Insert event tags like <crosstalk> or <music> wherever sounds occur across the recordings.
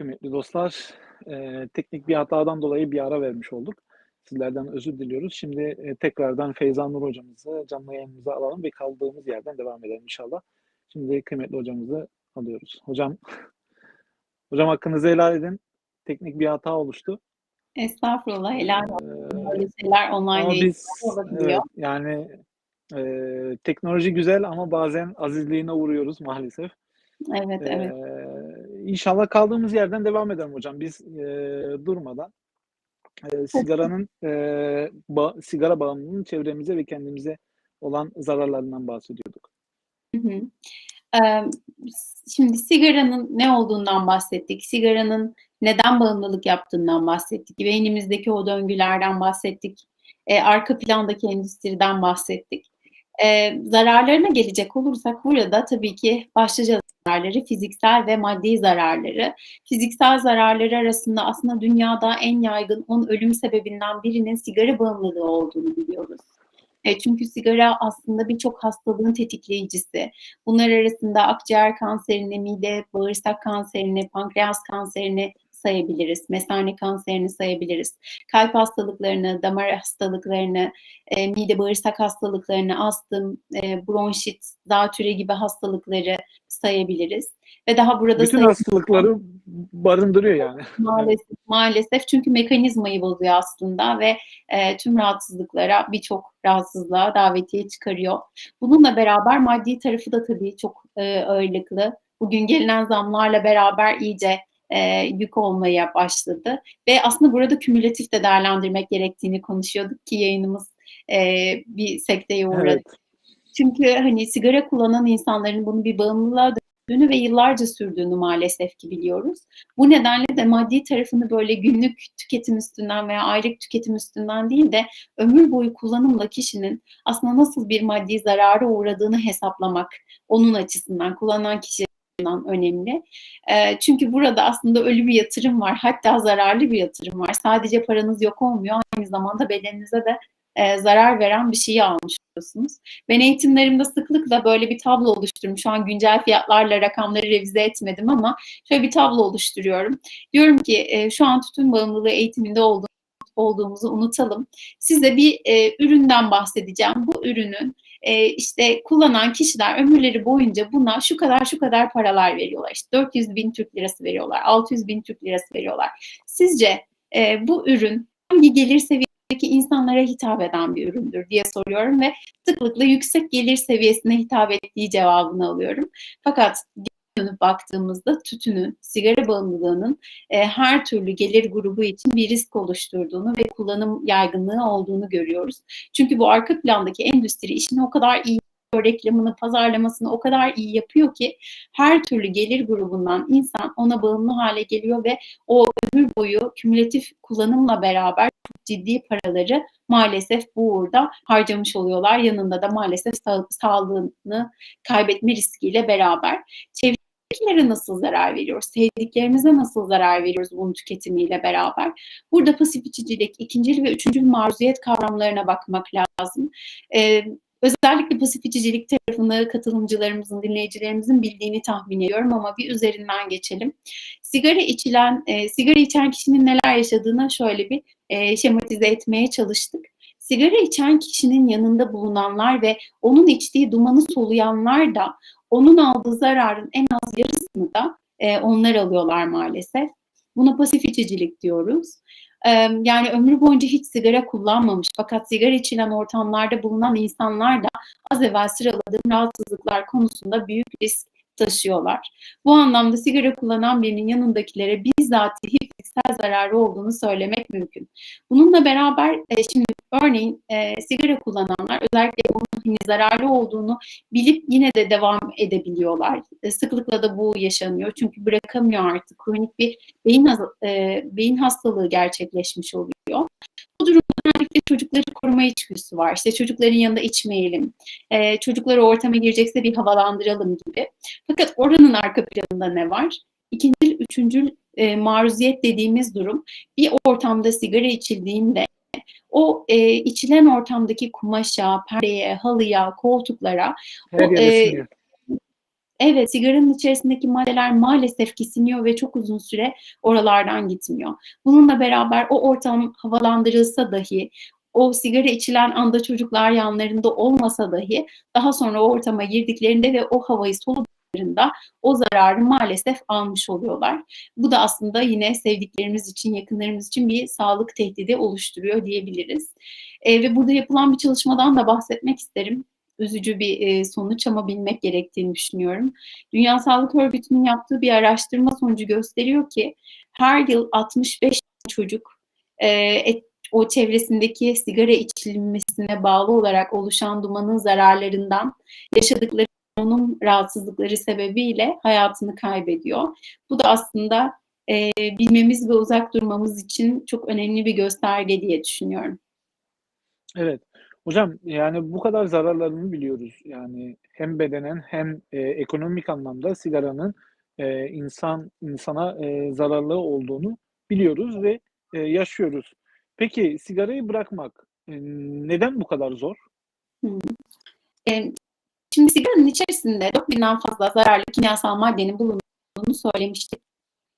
kıymetli dostlar. Eee, teknik bir hatadan dolayı bir ara vermiş olduk. Sizlerden özür diliyoruz. Şimdi, eee, tekrardan Feyza Nur hocamızı canlı yayınımıza alalım ve kaldığımız yerden devam edelim inşallah. Şimdi kıymetli hocamızı alıyoruz. Hocam <laughs> hocam hakkınızı helal edin. Teknik bir hata oluştu. Estağfurullah, helal olsun. Böyle şeyler online biz olabiliyor. evet, yani, eee, teknoloji güzel ama bazen azizliğine uğruyoruz maalesef. Evet, evet. Eee, inşallah kaldığımız yerden devam edelim hocam. Biz, eee, durmadan, eee, sigaranın, eee, ba sigara bağımlılığının çevremize ve kendimize olan zararlarından bahsediyorduk. Şimdi sigaranın ne olduğundan bahsettik. Sigaranın neden bağımlılık yaptığından bahsettik. Beynimizdeki o döngülerden bahsettik. Eee, arka plandaki endüstriden bahsettik. Eee, zararlarına gelecek olursak burada tabii ki başlıca zararları fiziksel ve maddi zararları. Fiziksel zararları arasında aslında dünyada en yaygın 10 ölüm sebebinden birinin sigara bağımlılığı olduğunu biliyoruz. Eee, çünkü sigara aslında birçok hastalığın tetikleyicisi. Bunlar arasında akciğer kanserini, mide, bağırsak kanserini, pankreas kanserini sayabiliriz. Mesane kanserini sayabiliriz. Kalp hastalıklarını, damar hastalıklarını, eee, mide bağırsak hastalıklarını, astım, eee, bronşit, zatürre gibi hastalıkları sayabiliriz ve daha burada Bütün hastalıkları barındırıyor yani. <laughs> Maalesef, maalesef çünkü mekanizmayı bozuyor aslında ve, eee, tüm rahatsızlıklara, birçok rahatsızlığa davetiye çıkarıyor. Bununla beraber maddi tarafı da tabii çok, eee, ağırlıklı. Bugün gelinen zamlarla beraber iyice, eee, yük olmaya başladı ve aslında burada kümülatif de değerlendirmek gerektiğini konuşuyorduk ki yayınımız, eee, bir sekteye uğradı. Evet. Çünkü, hani, sigara kullanan insanların bunu bir bağımlılığa döndüğünü ve yıllarca sürdüğünü maalesef ki biliyoruz. Bu nedenle de maddi tarafını böyle günlük tüketim üstünden veya aylık tüketim üstünden değil de ömür boyu kullanımla kişinin aslında nasıl bir maddi zarara uğradığını hesaplamak onun açısından, kullanan kişi açısından önemli. Çünkü burada aslında ölü bir yatırım var. Hatta zararlı bir yatırım var. Sadece paranız yok olmuyor. Aynı zamanda bedeninize de, zarar veren bir şeyi almış oluyorsunuz. Ben eğitimlerimde sıklıkla böyle bir tablo oluştururum. Şu an güncel fiyatlarla rakamları revize etmedim ama şöyle bir tablo oluşturuyorum. Diyorum ki, şu an tütün bağımlılığı eğitiminde olduğum olduğumuzu unutalım. Size bir, üründen bahsedeceğim. Bu ürünün, eee, işte, kullanan kişiler ömürleri boyunca buna şu kadar şu kadar paralar veriyorlar. İşte, ₺400.000 Türk lirası veriyorlar, ₹600.000 Türk lirası veriyorlar. Sizce, eee, bu ürün hangi gelir seviyesindeki insanlara hitap eden bir üründür diye soruyorum ve sıklıkla yüksek gelir seviyesine hitap ettiği cevabını alıyorum. Fakat dönüp baktığımızda tütünün, sigara bağımlılığının, eee, her türlü gelir grubu için bir risk oluşturduğunu ve kullanım yaygınlığı olduğunu görüyoruz. Çünkü bu arka plandaki endüstri işini o kadar iyi reklamını, pazarlamasını o kadar iyi yapıyor ki her türlü gelir grubundan insan ona bağımlı hâle geliyor ve o ömür boyu kümülatif kullanımla beraber ciddi paraları maalesef bu uğurda harcamış oluyorlar. Yanında da maalesef sağ sağlığını kaybetme riskiyle beraber. Çevredekilere nasıl zarar veriyoruz? Sevdiklerimize nasıl zarar veriyoruz bunun tüketimiyle beraber? Burada pasif içicilik, ikincil ve üçüncül maruziyet kavramlarına bakmak lazım. Eee, özellikle pasif içicilik tarafını katılımcılarımızın, dinleyicilerimizin bildiğini tahmin ediyorum ama bir üzerinden geçelim. Sigara içilen, eee, sigara içen kişinin neler yaşadığına şöyle bir, eee, şematize etmeye çalıştık. Sigara içen kişinin yanında bulunanlar ve onun içtiği dumanı soluyanlar da onun aldığı zararın en az yarısını da, eee, onlar alıyorlar maalesef. Buna pasif içicilik diyoruz. Emm, yani ömrü boyunca hiç sigara kullanmamış fakat sigara içilen ortamlarda bulunan insanlar da az evvel sıraladığım rahatsızlıklar konusunda büyük risk taşıyorlar. Bu anlamda sigara kullanan birinin yanındakilere bizzatihi fiziksel zararı olduğunu söylemek mümkün. Bununla beraber, eee, şimdi örneğin, eee, sigara kullananlar özellikle bunun, hani, zararlı olduğunu bilip yine de devam edebiliyorlar. Eee, sıklıkla da bu yaşanıyor çünkü bırakamıyor artık. Kronik bir beyin eee, beyin hastalığı gerçekleşmiş oluyor. Çocukları koruma içgüdüsü var. İşte, çocukların yanında içmeyelim, eee, çocuklar o ortama girecekse bir havalandıralım gibi. Fakat oranın arka planında ne var? İkincil, üçüncül, eee, maruziyet dediğimiz durum bir ortamda sigara içildiğinde o, eee, içilen ortamdaki kumaşa, perdeye, halıya, koltuklara Her o, siniyor. Evet, sigaranın içerisindeki maddeler maalesef kesiniyor ve çok uzun süre oralardan gitmiyor. Bununla beraber o ortam havalandırılsa dahi, o sigara içilen anda çocuklar yanlarında olmasa dahi daha sonra o ortama girdiklerinde ve o havayı soluduklarında o zararı maalesef almış oluyorlar. Bu da aslında yine sevdiklerimiz için, yakınlarımız için bir sağlık tehdidi oluşturuyor diyebiliriz. E, ve burada yapılan bir çalışmadan da bahsetmek isterim üzücü bir sonuç ama bilmek gerektiğini düşünüyorum. Dünya Sağlık Örgütü'nün yaptığı bir araştırma sonucu gösteriyor ki her yıl 65 çocuk o çevresindeki sigara içilmesine bağlı olarak oluşan dumanın zararlarından yaşadıkları onun rahatsızlıkları sebebiyle hayatını kaybediyor. Bu da aslında e, bilmemiz ve uzak durmamız için çok önemli bir gösterge diye düşünüyorum. Evet. Hocam yani bu kadar zararlarını biliyoruz. Yani hem bedenen hem e, ekonomik anlamda sigaranın e, insan insana e, zararlı olduğunu biliyoruz ve e, yaşıyoruz. Peki sigarayı bırakmak e, neden bu kadar zor? Hı. E, şimdi sigaranın içerisinde 4000'den fazla zararlı kimyasal maddenin bulunduğunu söylemiştik.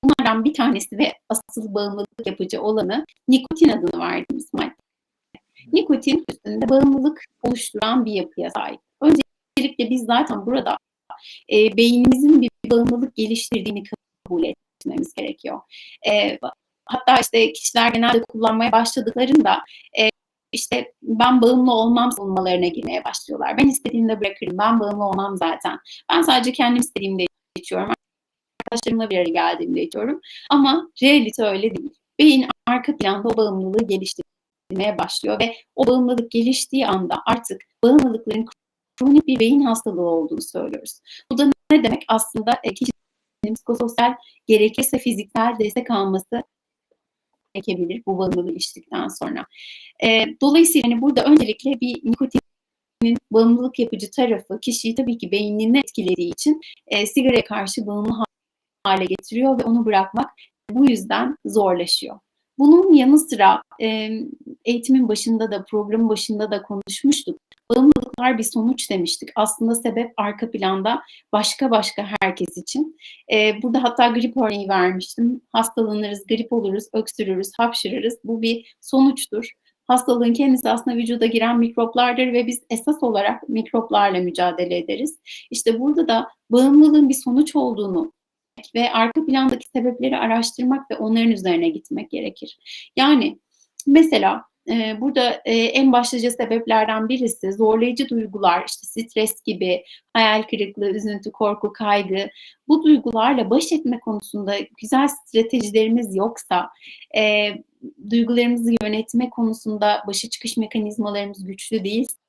Bunlardan bir tanesi ve asıl bağımlılık yapıcı olanı nikotin adını verdiğimiz madde. Nikotin üstünde bağımlılık oluşturan bir yapıya sahip. Öncelikle biz zaten burada e, beynimizin bir bağımlılık geliştirdiğini kabul etmemiz gerekiyor. E, hatta işte kişiler genelde kullanmaya başladıklarında e, işte ben bağımlı olmam savunmalarına girmeye başlıyorlar. Ben istediğimde bırakırım, ben bağımlı olmam zaten. Ben sadece kendim istediğimde içiyorum. Arkadaşlarımla bir araya geldiğimde içiyorum. Ama realite öyle değil. Beyin arka planda o bağımlılığı geliştirmeye başlıyor ve o bağımlılık geliştiği anda artık bağımlılıkların kronik bir beyin hastalığı olduğunu söylüyoruz. Bu da ne demek? Aslında kişinin psikososyal gerekirse fiziksel destek alması gerekebilir bu bağımlılığı içtikten sonra. E, dolayısıyla hani burada öncelikle bir nikotinin bağımlılık yapıcı tarafı kişiyi tabii ki beynini etkilediği için e, sigaraya karşı bağımlı hale getiriyor ve onu bırakmak bu yüzden zorlaşıyor. Bunun yanı sıra e, eğitimin başında da programın başında da konuşmuştuk. Bağımlılıklar bir sonuç demiştik. Aslında sebep arka planda başka başka herkes için. E, burada hatta grip örneği vermiştim. Hastalanırız, grip oluruz, öksürürüz, hapşırırız. Bu bir sonuçtur. Hastalığın kendisi aslında vücuda giren mikroplardır ve biz esas olarak mikroplarla mücadele ederiz. İşte burada da bağımlılığın bir sonuç olduğunu ve arka plandaki sebepleri araştırmak ve onların üzerine gitmek gerekir. Yani mesela e, burada e, en başlıca sebeplerden birisi zorlayıcı duygular, işte stres gibi, hayal kırıklığı, üzüntü, korku, kaygı. Bu duygularla baş etme konusunda güzel stratejilerimiz yoksa, e, duygularımızı yönetme konusunda başa çıkış mekanizmalarımız güçlü değilse,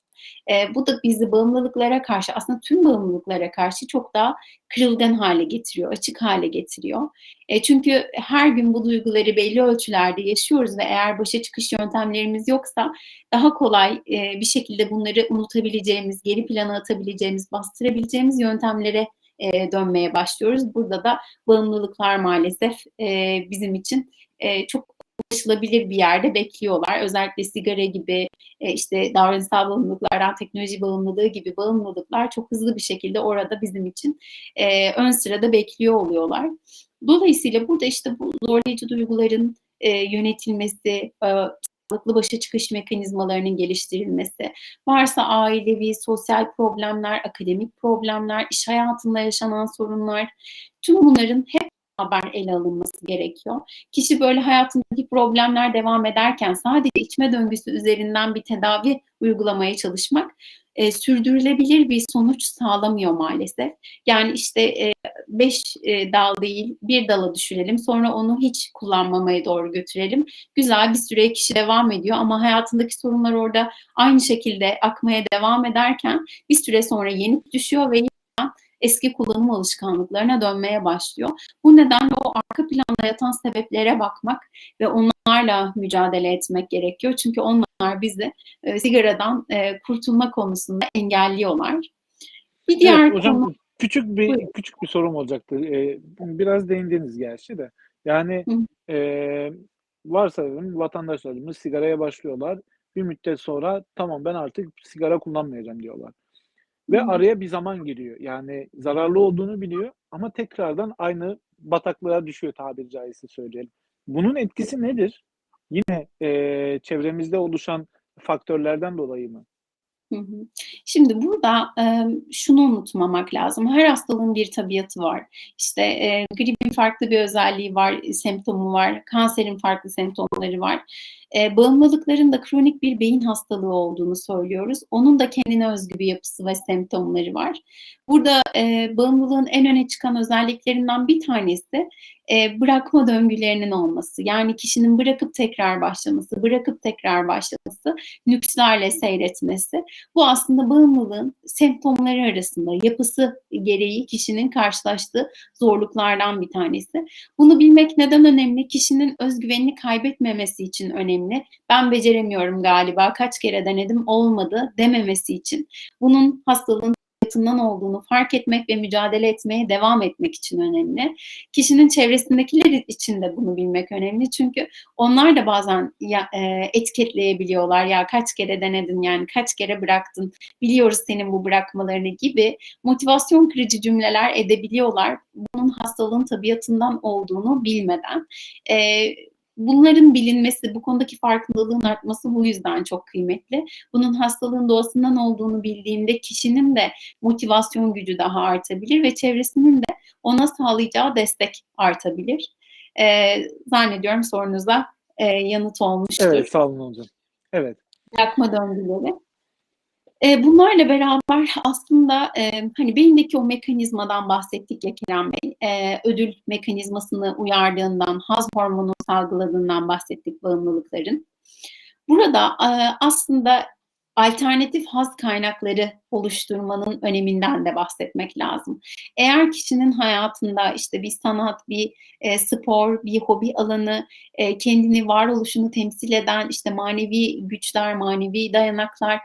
e, bu da bizi bağımlılıklara karşı aslında tüm bağımlılıklara karşı çok daha kırılgan hale getiriyor, açık hale getiriyor. E, çünkü her gün bu duyguları belli ölçülerde yaşıyoruz ve eğer başa çıkış yöntemlerimiz yoksa daha kolay e, bir şekilde bunları unutabileceğimiz, geri plana atabileceğimiz, bastırabileceğimiz yöntemlere e, dönmeye başlıyoruz. Burada da bağımlılıklar maalesef e, bizim için e, çok ulaşılabilir bir yerde bekliyorlar. Özellikle sigara gibi e, işte davranışsal bağımlılıklardan teknoloji bağımlılığı gibi bağımlılıklar çok hızlı bir şekilde orada bizim için e, ön sırada bekliyor oluyorlar. Dolayısıyla burada işte bu zorlayıcı duyguların e, yönetilmesi, e, sağlıklı başa çıkış mekanizmalarının geliştirilmesi, varsa ailevi, sosyal problemler, akademik problemler, iş hayatında yaşanan sorunlar, tüm bunların hep haber ele alınması gerekiyor. Kişi böyle hayatındaki problemler devam ederken sadece içme döngüsü üzerinden bir tedavi uygulamaya çalışmak e, sürdürülebilir bir sonuç sağlamıyor maalesef. Yani işte e, beş e, dal değil bir dala düşürelim sonra onu hiç kullanmamaya doğru götürelim. Güzel bir süre kişi devam ediyor ama hayatındaki sorunlar orada aynı şekilde akmaya devam ederken bir süre sonra yenik düşüyor ve eski kullanım alışkanlıklarına dönmeye başlıyor. Bu nedenle o arka planda yatan sebeplere bakmak ve onlarla mücadele etmek gerekiyor. Çünkü onlar bizi e, sigaradan e, kurtulma konusunda engelliyorlar. Bir diğer evet, hocam, konu küçük bir Buyurun. küçük bir sorum olacaktı. Ee, biraz değindiniz gerçi de. Yani e, varsayalım vatandaşlarımız sigaraya başlıyorlar. Bir müddet sonra tamam ben artık sigara kullanmayacağım diyorlar. Ve araya bir zaman giriyor. Yani zararlı olduğunu biliyor ama tekrardan aynı bataklığa düşüyor tabiri caizse söyleyelim. Bunun etkisi nedir? Yine, eee, çevremizde oluşan faktörlerden dolayı mı? Şimdi burada, emm, şunu unutmamak lazım. Her hastalığın bir tabiatı var. İşte, eee, gripin farklı bir özelliği var, semptomu var. Kanserin farklı semptomları var. Eee, bağımlılıkların da kronik bir beyin hastalığı olduğunu söylüyoruz. Onun da kendine özgü bir yapısı ve semptomları var. Burada, eee, bağımlılığın en öne çıkan özelliklerinden bir tanesi, eee, bırakma döngülerinin olması. Yani kişinin bırakıp tekrar başlaması, bırakıp tekrar başlaması, nükslerle seyretmesi. Bu aslında bağımlılığın semptomları arasında yapısı gereği kişinin karşılaştığı zorluklardan bir tanesi. Bunu bilmek neden önemli? Kişinin öz güvenini kaybetmemesi için önemli. "Ben beceremiyorum galiba, kaç kere denedim, olmadı." dememesi için. Bunun hastalığın tabiatından olduğunu fark etmek ve mücadele etmeye devam etmek için önemli. Kişinin çevresindekiler için de bunu bilmek önemli. Çünkü onlar da bazen ya eee, etiketleyebiliyorlar. "Ya kaç kere denedin, yani kaç kere bıraktın, biliyoruz senin bu bırakmalarını." gibi motivasyon kırıcı cümleler edebiliyorlar. Bunun hastalığın tabiatından olduğunu bilmeden. Eee, bunların bilinmesi, bu konudaki farkındalığın artması bu yüzden çok kıymetli. Bunun hastalığın doğasından olduğunu bildiğinde kişinin de motivasyon gücü daha artabilir ve çevresinin de ona sağlayacağı destek artabilir. Eee, zannediyorum sorunuza, eee, yanıt olmuştur. Evet, sağ olun hocam. Evet. Bırakma döngüleri. Eee, bunlarla beraber aslında, eee, hani, beyindeki o mekanizmadan bahsettik ya Kerem Bey, eee, ödül mekanizmasını uyardığından, haz hormonu salgıladığından bahsettik bağımlılıkların. Burada, eee, aslında alternatif haz kaynakları oluşturmanın öneminden de bahsetmek lazım. Eğer kişinin hayatında, işte, bir sanat, bir, eee, spor, bir hobi alanı, eee, kendini, varoluşunu temsil eden, işte, manevi güçler, manevi dayanaklar,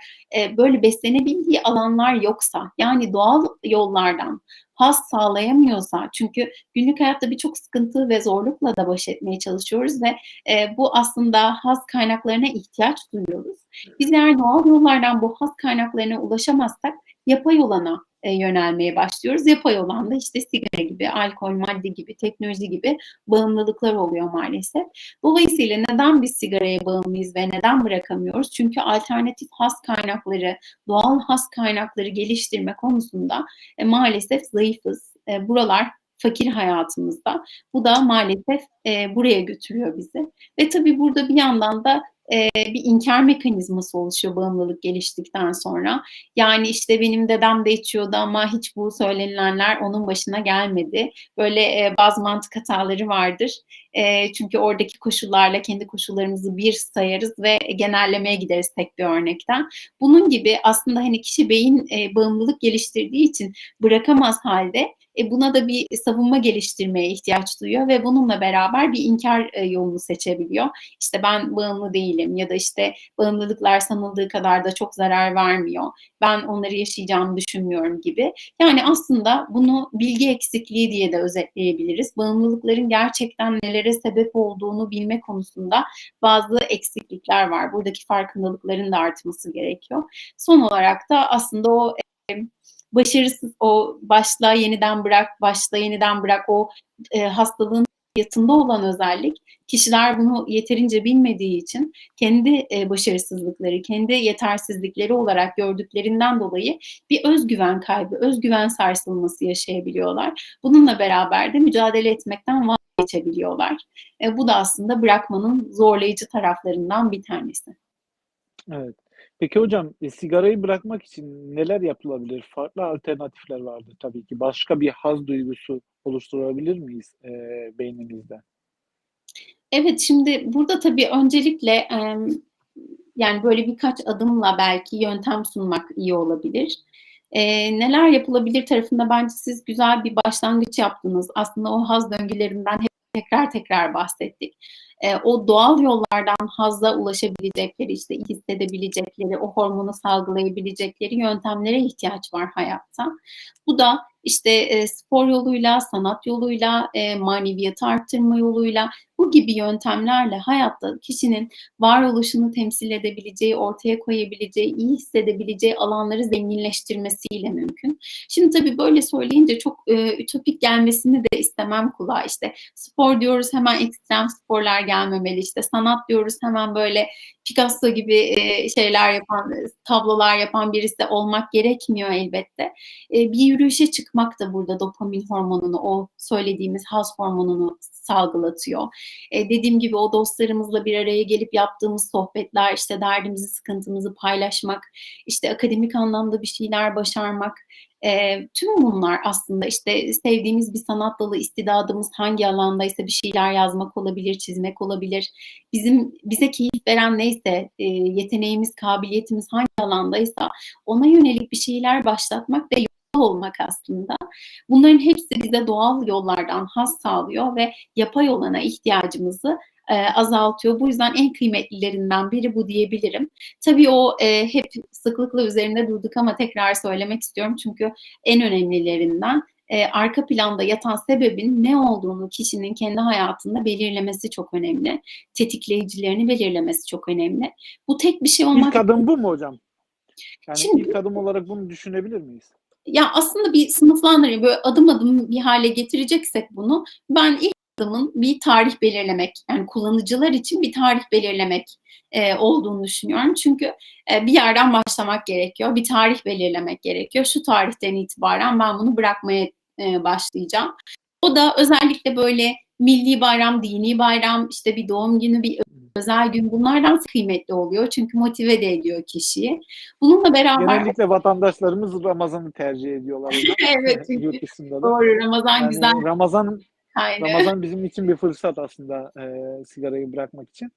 böyle beslenebildiği alanlar yoksa, yani doğal yollardan haz sağlayamıyorsa çünkü günlük hayatta birçok sıkıntı ve zorlukla da baş etmeye çalışıyoruz ve, eee, bu aslında haz kaynaklarına ihtiyaç duyuyoruz. Biz eğer doğal yollardan bu haz kaynaklarına ulaşamazsak yapay olana, eee, yönelmeye başlıyoruz. Yapay olan da, işte, sigara gibi, alkol, madde gibi, teknoloji gibi bağımlılıklar oluyor maalesef. Dolayısıyla neden biz sigaraya bağımlıyız ve neden bırakamıyoruz? Çünkü alternatif haz kaynakları, doğal haz kaynakları geliştirme konusunda, eee, maalesef zayıfız. Eee, buralar fakir hayatımızda. Bu da maalesef, eee, buraya götürüyor bizi ve tabii burada bir yandan da, eee, bir inkâr mekanizması oluşuyor bağımlılık geliştikten sonra. Yani, işte, "Benim dedem de içiyordu ama hiç bu söylenilenler onun başına gelmedi." Böyle, eee, bazı mantık hataları vardır. Eee, çünkü oradaki koşullarla kendi koşullarımızı bir sayarız ve genellemeye gideriz tek bir örnekten. Bunun gibi aslında, hani, kişi beyin, eee, bağımlılık geliştirdiği için bırakamaz hâlde, e, buna da bir savunma geliştirmeye ihtiyaç duyuyor ve bununla beraber bir inkâr, eee, yolunu seçebiliyor. İşte, "Ben bağımlı değilim." ya da, işte, "Bağımlılıklar sanıldığı kadar da çok zarar vermiyor. Ben onları yaşayacağımı düşünmüyorum." gibi. Yani, aslında bunu bilgi eksikliği diye de özetleyebiliriz. Bağımlılıkların gerçekten nelere sebep olduğunu bilme konusunda bazı eksiklikler var. Buradaki farkındalıkların da artması gerekiyor. Son olarak da aslında o, emm, başarısız, o "başla yeniden bırak, başla yeniden bırak" o, eee, hastalığın tabiatında olan özellik, kişiler bunu yeterince bilmediği için kendi, eee, başarısızlıkları, kendi yetersizlikleri olarak gördüklerinden dolayı bir öz güven kaybı, öz güven sarsılması yaşayabiliyorlar. Bununla beraber de mücadele etmekten vazgeçebiliyorlar. Eee, bu da aslında bırakmanın zorlayıcı taraflarından bir tanesi. Evet. Peki hocam, eee, sigarayı bırakmak için neler yapılabilir? Farklı alternatifler vardır tabii ki. Başka bir haz duygusu oluşturabilir miyiz, eee, beynimizde? Evet, şimdi burada tabii öncelikle, emm, yani, böyle birkaç adımla belki yöntem sunmak iyi olabilir. Eee, neler yapılabilir tarafında bence siz güzel bir başlangıç yaptınız. Aslında o haz döngülerinden hep tekrar tekrar bahsettik. E, o doğal yollardan hazza ulaşabilecekleri, işte hissedebilecekleri, o hormonu salgılayabilecekleri yöntemlere ihtiyaç var hayatta. Bu da işte e, spor yoluyla, sanat yoluyla, e, maneviyatı arttırma yoluyla bu gibi yöntemlerle hayatta kişinin varoluşunu temsil edebileceği, ortaya koyabileceği, iyi hissedebileceği alanları zenginleştirmesiyle mümkün. Şimdi tabii böyle söyleyince çok e, ütopik gelmesini de istemem kulağa. İşte spor diyoruz hemen ekstrem sporlar gelmemeli. İşte sanat diyoruz hemen böyle Picasso gibi e, şeyler yapan, tablolar yapan birisi olmak gerekmiyor elbette. E, bir yürüyüşe çıkmak da burada dopamin hormonunu, o söylediğimiz haz hormonunu salgılatıyor. E, dediğim gibi o dostlarımızla bir araya gelip yaptığımız sohbetler, işte derdimizi, sıkıntımızı paylaşmak, işte akademik anlamda bir şeyler başarmak, e, tüm bunlar aslında işte sevdiğimiz bir sanat dalı, istidadımız hangi alandaysa bir şeyler yazmak olabilir, çizmek olabilir. Bizim bize keyif veren neyse, e, yeteneğimiz, kabiliyetimiz hangi alandaysa ona yönelik bir şeyler başlatmak ve olmak aslında. Bunların hepsi bize doğal yollardan haz sağlıyor ve yapay olana ihtiyacımızı e, azaltıyor. Bu yüzden en kıymetlilerinden biri bu diyebilirim. Tabii o e, hep sıklıkla üzerinde durduk ama tekrar söylemek istiyorum çünkü en önemlilerinden e, arka planda yatan sebebin ne olduğunu kişinin kendi hayatında belirlemesi çok önemli. Tetikleyicilerini belirlemesi çok önemli. Bu tek bir şey olmak... İlk adım bu mu hocam? Yani Şimdi- ilk adım olarak bunu düşünebilir miyiz? Ya aslında bir sınıflandırıyor. Böyle adım adım bir hale getireceksek bunu ben ilk adımın bir tarih belirlemek yani kullanıcılar için bir tarih belirlemek e, olduğunu düşünüyorum. Çünkü e, bir yerden başlamak gerekiyor. Bir tarih belirlemek gerekiyor. Şu tarihten itibaren ben bunu bırakmaya e, başlayacağım. O da özellikle böyle milli bayram, dini bayram, işte bir doğum günü, bir özel gün bunlardan kıymetli oluyor. Çünkü motive de ediyor kişiyi. Bununla beraber Genellikle vatandaşlarımız Ramazan'ı tercih ediyorlar. <laughs> evet Yurt dışında da. doğru Ramazan Yani güzel Ramazan Aynen. Ramazan bizim için bir fırsat aslında e, sigarayı bırakmak için.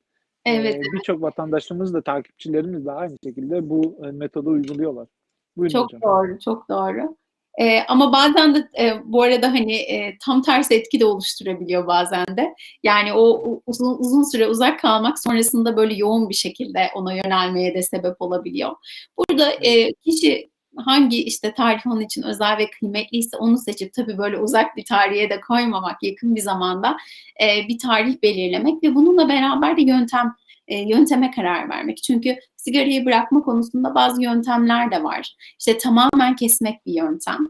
Evet, E, Birçok vatandaşlarımız da takipçilerimiz de aynı şekilde bu e, metodu uyguluyorlar. Buyurun çok hocam. doğru, çok doğru. Ee, ama bazen de e, bu arada hani e, tam tersi etki de oluşturabiliyor bazen de. Yani o uzun, uzun süre uzak kalmak sonrasında böyle yoğun bir şekilde ona yönelmeye de sebep olabiliyor. Burada e, kişi hangi işte tarih onun için özel ve kıymetliyse onu seçip tabii böyle uzak bir tarihe de koymamak yakın bir zamanda e, bir tarih belirlemek ve bununla beraber de yöntem e, yönteme karar vermek. Çünkü sigarayı bırakma konusunda bazı yöntemler de var. İşte tamamen kesmek bir yöntem.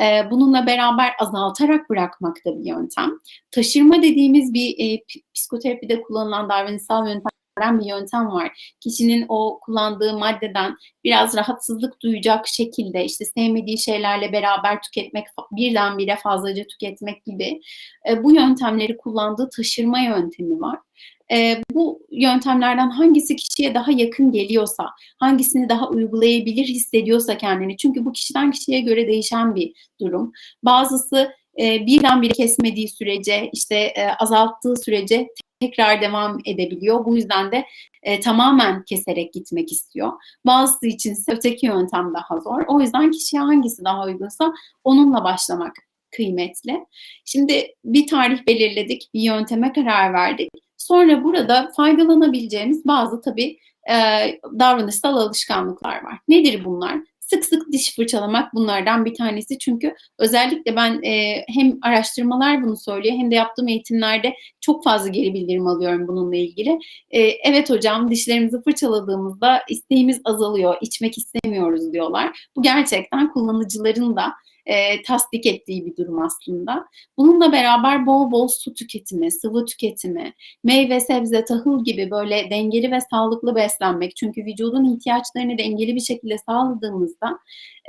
Ee, bununla beraber azaltarak bırakmak da bir yöntem. Taşırma dediğimiz bir e, psikoterapide kullanılan davranışsal yöntemlerden bir yöntem var. Kişinin o kullandığı maddeden biraz rahatsızlık duyacak şekilde işte sevmediği şeylerle beraber tüketmek, birdenbire fazlaca tüketmek gibi e, bu yöntemleri kullandığı taşırma yöntemi var. E, bu yöntemlerden hangisi kişiye daha yakın geliyorsa, hangisini daha uygulayabilir hissediyorsa kendini. Çünkü bu kişiden kişiye göre değişen bir durum. Bazısı e, birdenbire kesmediği sürece, işte e, azalttığı sürece tekrar devam edebiliyor. Bu yüzden de e, tamamen keserek gitmek istiyor. Bazısı için öteki yöntem daha zor. O yüzden kişiye hangisi daha uygunsa onunla başlamak kıymetli. Şimdi bir tarih belirledik, bir yönteme karar verdik. Sonra burada faydalanabileceğimiz bazı tabii e, davranışsal alışkanlıklar var. Nedir bunlar? Sık sık diş fırçalamak bunlardan bir tanesi. Çünkü özellikle ben e, hem araştırmalar bunu söylüyor hem de yaptığım eğitimlerde çok fazla geri bildirim alıyorum bununla ilgili. E, evet hocam dişlerimizi fırçaladığımızda isteğimiz azalıyor, içmek istemiyoruz diyorlar. Bu gerçekten kullanıcıların da e, tasdik ettiği bir durum aslında. Bununla beraber bol bol su tüketimi, sıvı tüketimi, meyve, sebze, tahıl gibi böyle dengeli ve sağlıklı beslenmek. Çünkü vücudun ihtiyaçlarını dengeli bir şekilde sağladığımızda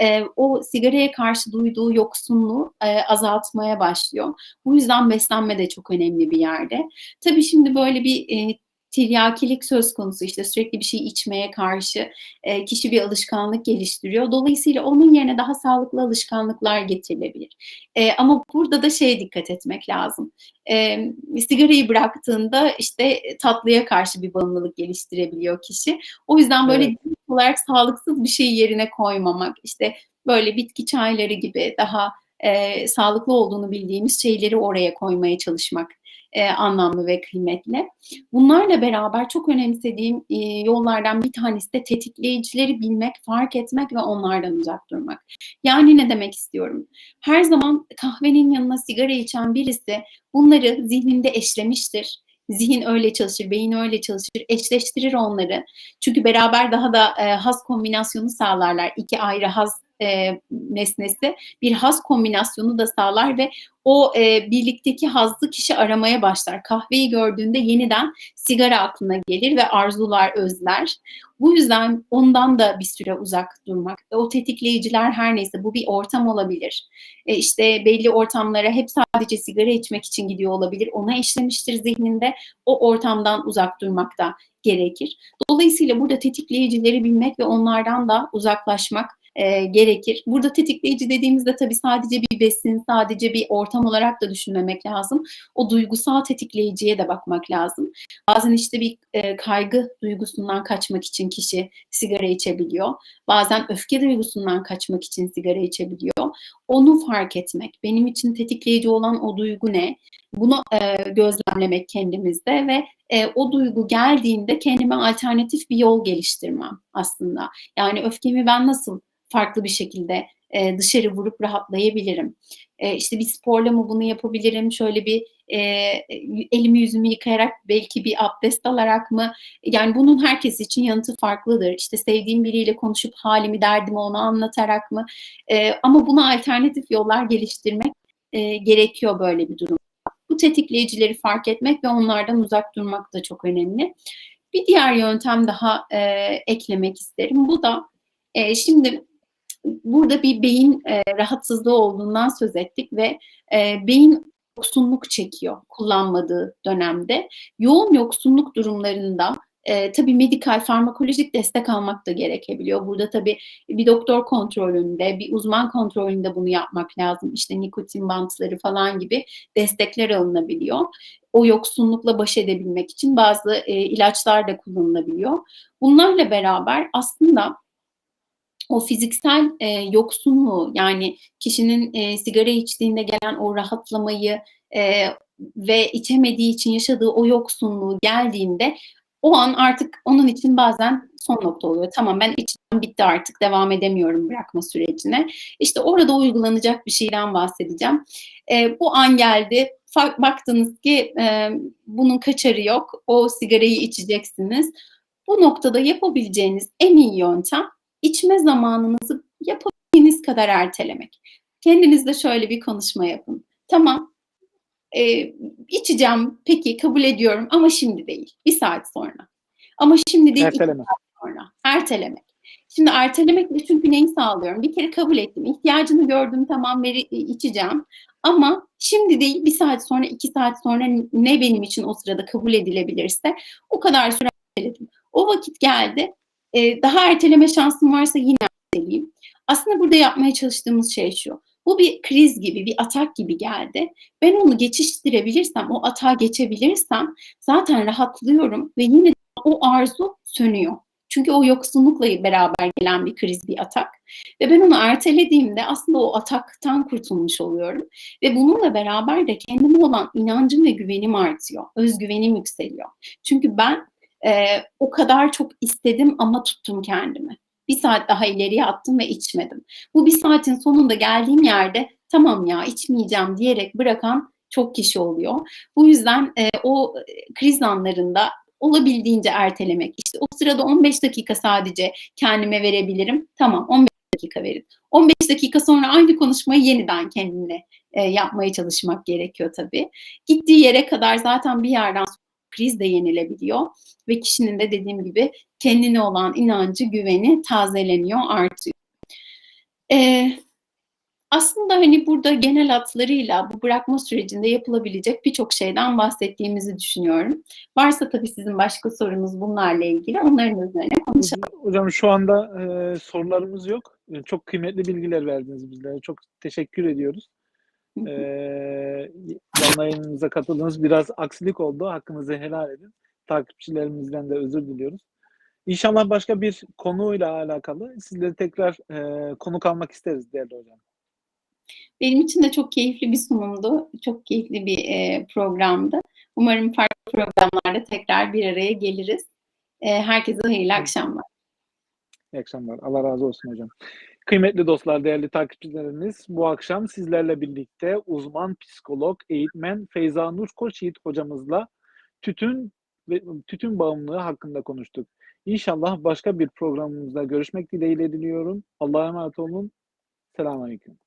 e, o sigaraya karşı duyduğu yoksunluğu e, azaltmaya başlıyor. Bu yüzden beslenme de çok önemli bir yerde. Tabii şimdi böyle bir e, tiryakilik söz konusu işte sürekli bir şey içmeye karşı e, kişi bir alışkanlık geliştiriyor. Dolayısıyla onun yerine daha sağlıklı alışkanlıklar getirilebilir. E, ama burada da şeye dikkat etmek lazım. E, sigarayı bıraktığında işte tatlıya karşı bir bağımlılık geliştirebiliyor kişi. O yüzden böyle Evet. olarak sağlıksız bir şeyi yerine koymamak, işte böyle bitki çayları gibi daha e, sağlıklı olduğunu bildiğimiz şeyleri oraya koymaya çalışmak e, anlamlı ve kıymetli. Bunlarla beraber çok önemsediğim e, yollardan bir tanesi de tetikleyicileri bilmek, fark etmek ve onlardan uzak durmak. Yani ne demek istiyorum? Her zaman kahvenin yanına sigara içen birisi bunları zihninde eşlemiştir. Zihin öyle çalışır, beyin öyle çalışır, eşleştirir onları. Çünkü beraber daha da e, haz kombinasyonu sağlarlar. İki ayrı haz e, nesnesi bir haz kombinasyonu da sağlar ve o e, birlikteki hazzı kişi aramaya başlar. Kahveyi gördüğünde yeniden sigara aklına gelir ve arzular, özler. Bu yüzden ondan da bir süre uzak durmak. O tetikleyiciler her neyse bu bir ortam olabilir. E, işte belli ortamlara hep sadece sigara içmek için gidiyor olabilir. Ona eşlemiştir zihninde. O ortamdan uzak durmak da gerekir. Dolayısıyla burada tetikleyicileri bilmek ve onlardan da uzaklaşmak e, gerekir. Burada tetikleyici dediğimizde tabii sadece bir besin, sadece bir ortam olarak da düşünmemek lazım. O duygusal tetikleyiciye de bakmak lazım. Bazen işte bir e, kaygı duygusundan kaçmak için kişi sigara içebiliyor. Bazen öfke duygusundan kaçmak için sigara içebiliyor. Onu fark etmek, benim için tetikleyici olan o duygu ne? Bunu e, gözlemlemek kendimizde ve e, o duygu geldiğinde kendime alternatif bir yol geliştirmem aslında. Yani öfkemi ben nasıl farklı bir şekilde e, dışarı vurup rahatlayabilirim. E, işte bir sporla mı bunu yapabilirim? Şöyle bir e, elimi yüzümü yıkayarak belki bir abdest alarak mı? Yani bunun herkes için yanıtı farklıdır. İşte sevdiğim biriyle konuşup halimi derdimi ona anlatarak mı? E, ama buna alternatif yollar geliştirmek e, gerekiyor böyle bir durum. Tetikleyicileri fark etmek ve onlardan uzak durmak da çok önemli. Bir diğer yöntem daha e, eklemek isterim. Bu da e, şimdi burada bir beyin e, rahatsızlığı olduğundan söz ettik ve e, beyin yoksunluk çekiyor kullanmadığı dönemde. Yoğun yoksunluk durumlarında e, tabii medikal, farmakolojik destek almak da gerekebiliyor. Burada tabii bir doktor kontrolünde, bir uzman kontrolünde bunu yapmak lazım. İşte nikotin bantları falan gibi destekler alınabiliyor. O yoksunlukla baş edebilmek için bazı e, ilaçlar da kullanılabiliyor. Bunlarla beraber aslında o fiziksel e, yoksunluğu yani kişinin e, sigara içtiğinde gelen o rahatlamayı e, ve içemediği için yaşadığı o yoksunluğu geldiğinde o an artık onun için bazen son nokta oluyor. Tamam ben içtim bitti artık devam edemiyorum bırakma sürecine. İşte orada uygulanacak bir şeyden bahsedeceğim. E, bu an geldi. Baktınız ki e, bunun kaçarı yok. O sigarayı içeceksiniz. Bu noktada yapabileceğiniz en iyi yöntem içme zamanınızı yapabildiğiniz kadar ertelemek. Kendinizle şöyle bir konuşma yapın. Tamam, e, içeceğim peki kabul ediyorum ama şimdi değil. Bir saat sonra. Ama şimdi değil Erteleme. saat sonra. Ertelemek. Şimdi ertelemekle çünkü neyi sağlıyorum? Bir kere kabul ettim. İhtiyacını gördüm tamam veri, içeceğim. Ama şimdi değil bir saat sonra iki saat sonra ne benim için o sırada kabul edilebilirse o kadar süre erteledim. O vakit geldi e, daha erteleme şansım varsa yine erteleyeyim. Aslında burada yapmaya çalıştığımız şey şu. Bu bir kriz gibi, bir atak gibi geldi. Ben onu geçiştirebilirsem, o atağa geçebilirsem zaten rahatlıyorum ve yine o arzu sönüyor. Çünkü o yoksunlukla beraber gelen bir kriz, bir atak. Ve ben onu ertelediğimde aslında o ataktan kurtulmuş oluyorum. Ve bununla beraber de kendime olan inancım ve güvenim artıyor. Özgüvenim yükseliyor. Çünkü ben e, o kadar çok istedim ama tuttum kendimi. Bir saat daha ileriye attım ve içmedim. Bu bir saatin sonunda geldiğim yerde tamam ya içmeyeceğim diyerek bırakan çok kişi oluyor. Bu yüzden e, o kriz anlarında olabildiğince ertelemek. İşte o sırada 15 dakika sadece kendime verebilirim. Tamam 15 dakika verin. 15 dakika sonra aynı konuşmayı yeniden kendimle e, yapmaya çalışmak gerekiyor tabii. Gittiği yere kadar zaten bir yerden kriz de yenilebiliyor ve kişinin de dediğim gibi kendine olan inancı, güveni tazeleniyor, artıyor. Ee, aslında hani burada genel hatlarıyla bu bırakma sürecinde yapılabilecek birçok şeyden bahsettiğimizi düşünüyorum. Varsa tabii sizin başka sorunuz bunlarla ilgili onların üzerine konuşalım. Hocam şu anda e, sorularımız yok. E, çok kıymetli bilgiler verdiniz bizlere. Çok teşekkür ediyoruz. E, canlı yayınımıza katıldığınız biraz aksilik oldu. Hakkınızı helal edin. Takipçilerimizden de özür diliyoruz. İnşallah başka bir konuyla alakalı sizleri tekrar e, konuk almak isteriz değerli hocam. Benim için de çok keyifli bir sunumdu. Çok keyifli bir e, programdı. Umarım farklı programlarda tekrar bir araya geliriz. E, herkese hayırlı akşamlar. İyi akşamlar. Allah razı olsun hocam. Kıymetli dostlar, değerli takipçilerimiz, bu akşam sizlerle birlikte uzman psikolog, eğitmen Feyza Nur Koçyiğit hocamızla tütün ve tütün bağımlılığı hakkında konuştuk. İnşallah başka bir programımızda görüşmek dileğiyle diliyorum. Allah'a emanet olun. Selamünaleyküm.